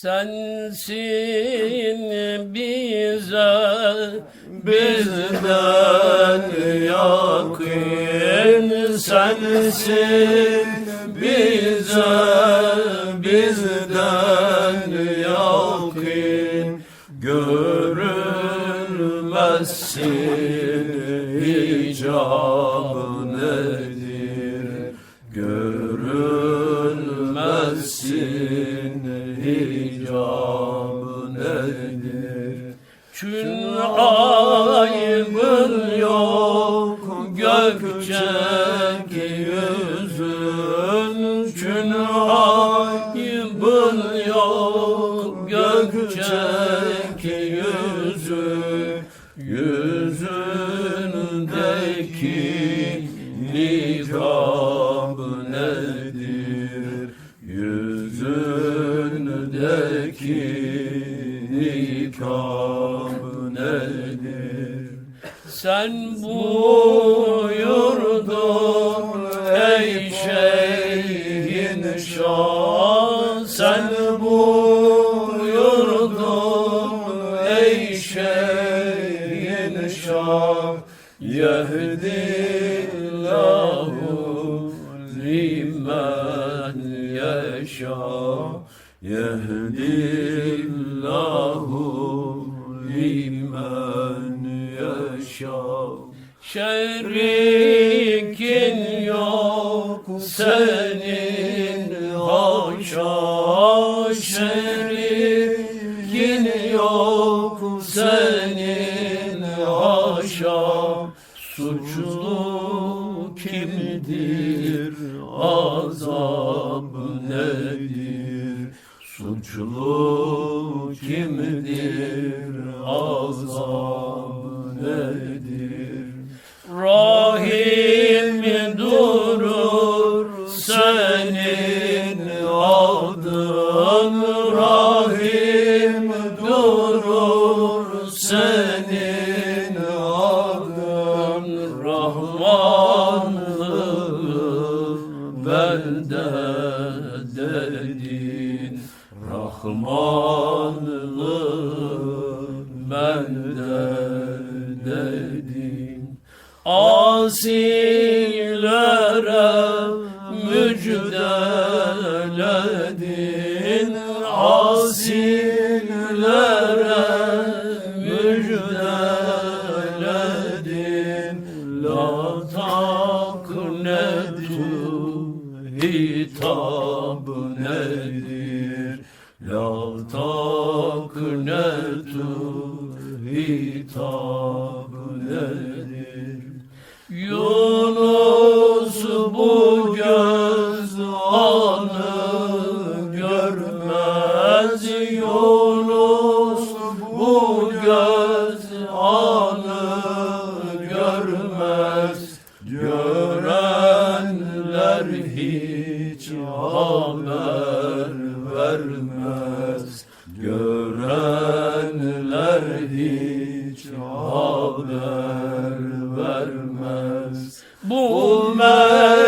Sensin bize bizden yakın. Sensin bize bizden yakın. Görülmezsin Çün aybın yok gökçek yüzün. Çün aybın yok gökçek yüzün. Yüzündeki nikab nedir? Sen buyurdun ey şeyhin şah Sen buyurdun ey şeyhin şah Yehdillahu limen yeşâ Yehdillahu limen yeşâ Şerikin yok senin haşa. Şerikin yok senin haşa. Suçlu kimdir azap nedir? Suçlu Rahmanlığı bende dedin. Asilere müjdeledin. Asilere müjdeledin. La taknetu hitab nedir La taknetu hitab nedir Yunus bu göz anı görmez Yunus bu göz anı. görmez Görenler hiç haber Görenler hiç haber vermez. Bu menzile